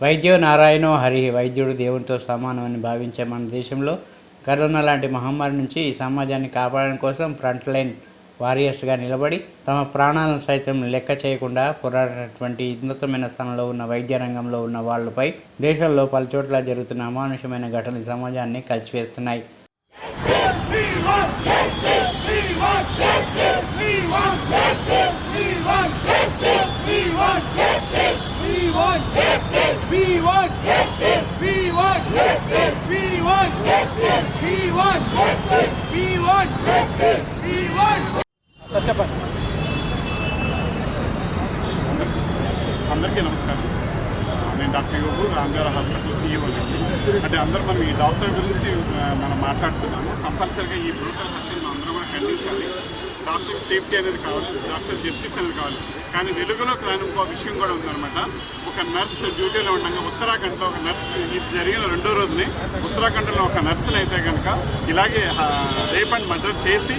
వైద్యో నారాయణో హరి వైద్యుడు దేవునితో సమానమని భావించే మన దేశంలో కరోనా లాంటి మహమ్మారి నుంచి ఈ సమాజాన్ని కాపాడడం కోసం ఫ్రంట్ లైన్ వారియర్స్గా నిలబడి తమ ప్రాణాలను సైతం లెక్క చేయకుండా పోరాడినటువంటి ఉన్నతమైన స్థానంలో ఉన్న వైద్య రంగంలో ఉన్న వాళ్ళపై దేశంలో పలుచోట్ల జరుగుతున్న అమానుషమైన ఘటనలు సమాజాన్ని కలిచివేస్తున్నాయి We want justice. We want justice. We want justice. We want justice. We want justice. We want sir చెప్పండి అందరికీ నమస్కారం. నేను డాక్టర్ యోగు రాంగారా హాస్పిటల్ సీఈఓ అంటే అందరూ మనం ఈ డాక్టర్ గురించి మనం మాట్లాడుతున్నాము. కంపల్సరీగా ఈ బ్రూటల్ హత్యను మనం అందరం కూడా ఖండించాలి. డాక్టర్ సేఫ్టీ అనేది కావాలి డాక్టర్ జస్టిస్ అనేది కావాలి. కానీ వెలుగులోకి రాని ఇంకో విషయం కూడా ఉందన్నమాట. ఒక నర్స్ డ్యూటీలో ఉండగా ఉత్తరాఖండ్లో ఒక నర్స్ ఇది జరిగిన రెండో రోజుని ఉత్తరాఖండ్లో ఒక నర్సులు అయితే కనుక ఇలాగే రేప్ అండ్ మర్డర్ చేసి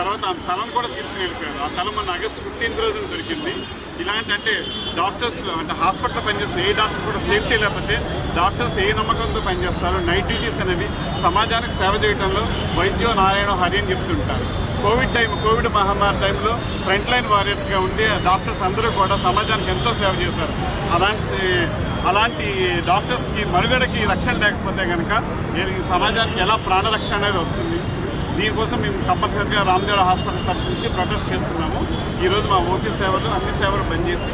తర్వాత ఆ తలం కూడా తీసుకుని వెళ్ళిపోయారు. ఆ తలం మన ఆగస్ట్ ఫిఫ్టీన్త్ రోజున దొరికింది. ఇలాంటి అంటే డాక్టర్స్ అంటే హాస్పిటల్ పనిచేస్తున్న ఏ డాక్టర్ కూడా సేఫ్టీ లేకపోతే డాక్టర్స్ ఏ నమ్మకంతో పనిచేస్తారు నైట్ డ్యూటీస్ అనేవి సమాజానికి సేవ చేయడంలో వైద్యో నారాయణ హరి అని చెప్తుంటారు. కోవిడ్ టైం కోవిడ్ మహమ్మారి టైంలో ఫ్రంట్ లైన్ వారియర్స్గా ఉండి డాక్టర్స్ అందరూ కూడా సమాజానికి ఎంతో సేవ చేశారు. అలాంటి అలాంటి డాక్టర్స్కి మనుగడకి రక్షణ లేకపోతే కనుక ఈ సమాజానికి ఎలా ప్రాణరక్షణ అనేది వస్తుంది? దీనికోసం మేము కంపల్సరీగా రామదేవ హాస్పిటల్ తరఫు నుంచి ప్రొటెస్ట్ చేస్తున్నాము. ఈరోజు మా ఓపీ సేవలు అన్ని సేవలు బంద్ చేసి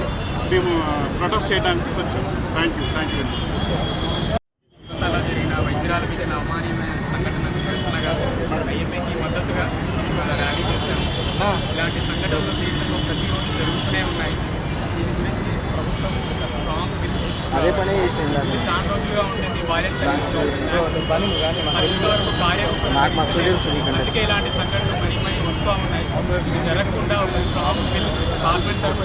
మేము ప్రొటెస్ట్ చేయడానికి వచ్చాము. థ్యాంక్ యూ థ్యాంక్ యూ అలా జరిగిన వైద్యురాల మీద అమాన్యమైన సంఘటనకు నిరసనగా ఐఎంఏకి మద్దతుగా ర్యాలీ చేశాము. ఇలాంటి సంఘటనలు అదే పని చాలా రోజులుగా ఉంటుంది వైలెన్స్ నాకు మస్తు అందుకే ఇలాంటి సంఘటనలు మనీమై వస్తూ ఉన్నాయి. జరగకుండా ఒక స్ట్రాంగ్ బిల్ పార్లమెంట్ తరఫున